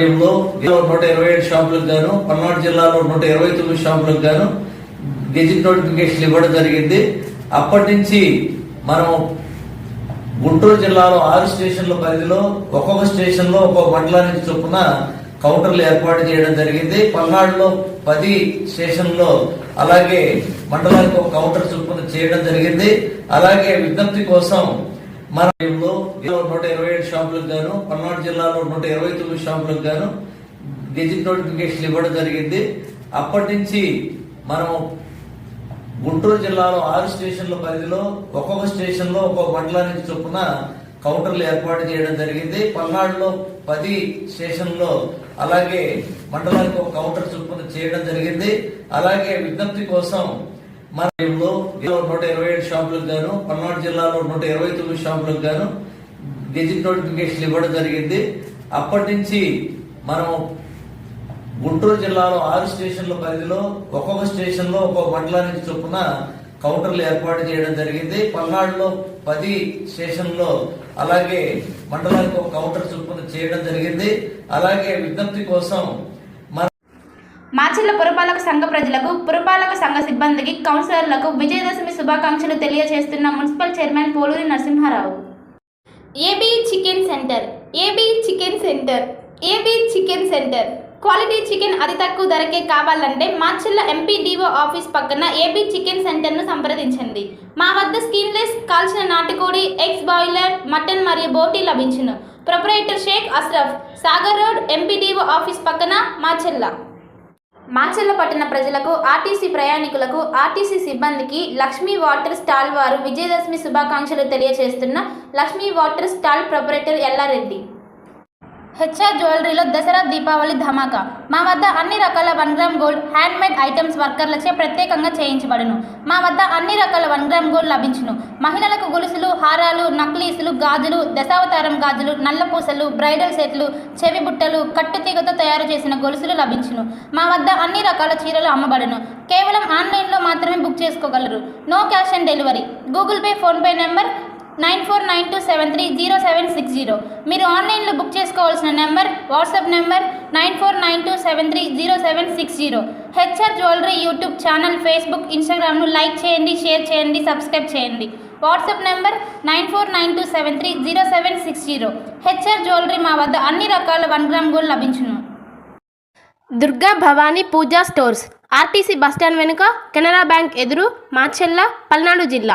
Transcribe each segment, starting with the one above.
నూట ఇరవై ఏడు షాపులకు గాను పల్నాడు జిల్లాలో నూట ఇరవై తొమ్మిది షాపులకు గాను గెజిట్ నోటిఫికేషన్ ఇవ్వడం జరిగింది. అప్పటి నుంచి మనం గుంటూరు జిల్లాలో ఆరు స్టేషన్ల పరిధిలో ఒక్కొక్క స్టేషన్లో ఒక్కొక్క మండలానికి చొప్పున కౌంటర్లు ఏర్పాటు చేయడం జరిగింది. పల్నాడులో పది స్టేషన్లో అలాగే మండలానికి ఒక కౌంటర్ చొప్పున చేయడం జరిగింది. అలాగే విజ్ఞప్తి కోసం మన నూట ఇరవై ఏడు షాపులకు గాను పల్నాడు జిల్లాలో నూట ఇరవై తొమ్మిది షాపులకు గాను గెజిట్ నోటిఫికేషన్ ఇవ్వడం జరిగింది. అప్పటి నుంచి మనం గుంటూరు జిల్లాలో ఆరు స్టేషన్ల పరిధిలో ఒక్కొక్క స్టేషన్లో ఒక్కొక్క మండలానికి చొప్పున కౌంటర్లు ఏర్పాటు చేయడం జరిగింది. పల్నాడులో పది స్టేషన్లో అలాగే మండలానికి ఒక కౌంటర్ చొప్పున చేయడం జరిగింది. అలాగే విజ్ఞప్తి కోసం మన నూట ఇరవై ఏడు షాపులకు గాను పల్నాడు జిల్లాలో నూట ఇరవై తొమ్మిది షాపులకు గాను గెజిట్ నోటిఫికేషన్ ఇవ్వడం జరిగింది. అప్పటి నుంచి మనం గుంటూరు జిల్లాలో ఆరు స్టేషన్ల పరిధిలో ఒక్కొక్క స్టేషన్లో ఒక్కొక్క మండలానికి చొప్పున కౌంటర్లు ఏర్పాటు చేయడం జరిగింది. పల్నాడులో పది స్టేషన్లో అలాగే మండలానికి ఒక కౌంటర్ చొప్పున చేయడం జరిగింది. అలాగే విజ్ఞప్తి కోసం మాచిల్ల పురపాలక సంఘ ప్రజలకు పురపాలక సంఘ సిబ్బందికి కౌన్సిలర్లకు విజయదశమి శుభాకాంక్షలు తెలియజేస్తున్న municipal chairman Poluri Narasimharao. AB chicken centre AB chicken centre AB chicken centre. Quality chicken అతి తక్కువ ధరకే కావాలంటే మాచిల్ల ఎంపీడీఓ ఆఫీస్ పక్కన ఏబీ చికెన్ సెంటర్ను సంప్రదించండి. మా వద్ద స్కిన్లెస్ కాల్చిన నాటుకోడి ఎగ్స్ బాయిలర్ మటన్ మరియు బోటీ లభించును. Proprietor Shaik Ashraf Sagar road MPDO office పక్కన మాచెల్ల మాచర్ల పట్టణ ప్రజలకు ఆర్టీసీ ప్రయాణికులకు ఆర్టీసీ సిబ్బందికి లక్ష్మీ వాటర్ స్టాల్ వారు విజయదశమి శుభాకాంక్షలు తెలియజేస్తున్న Lakshmi water stall proprietor Ellareddy. HR జ్యువెలరీలో Dasara Deepavali ధమాకా. మా వద్ద అన్ని రకాల one gram gold handmade items వర్కర్లచే ప్రత్యేకంగా చేయించబడును. మా వద్ద అన్ని రకాల వన్ గ్రామ్ గోల్డ్ లభించును. మహిళలకు గొలుసులు హారాలు నక్లీసులు గాజులు దశావతారం గాజులు నల్లపూసలు బ్రైడల్ సెట్లు చెవి బుట్టలు కట్టుతీగతో తయారు చేసిన గొలుసులు లభించును. మా వద్ద అన్ని రకాల చీరలు అమ్మబడును. కేవలం ఆన్లైన్లో మాత్రమే బుక్ చేసుకోగలరు. No cash on delivery. Google Pay PhonePe number nine four nine two seven three zero seven six zero. మీరు ఆన్లైన్లో బుక్ చేసుకోవాల్సిన number WhatsApp number nine four nine two seven three zero seven six zero. HR jewellery YouTube channel Facebook ఇన్స్టాగ్రామ్ను like చేయండి share చేయండి subscribe చేయండి. WhatsApp number nine four nine two seven three zero seven six zero. HR jewellery మా వద్ద అన్ని రకాల one gram gold లభించును. Durga Bhavani Pooja stores RTC bus stand వెనుక Canara bank ఎదురు మాచెల్ల పల్నాడు జిల్లా.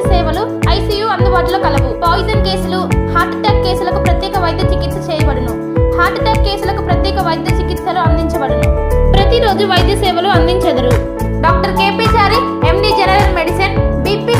ఎమర్జెన్సీ సేవలు ఐసీయూ అందుబాటులో కలవు. పాయిజన్ కేసులు హార్ట్ అటాక్ కేసులకు ప్రత్యేక వైద్య చికిత్స చేయబడును. హార్ట్ అటాక్ కేసులకు ప్రత్యేక వైద్య చికిత్సలు అందించబడును. ప్రతిరోజు వైద్య సేవలు అందించెదరు. Doctor KP Chari MD general medicine BP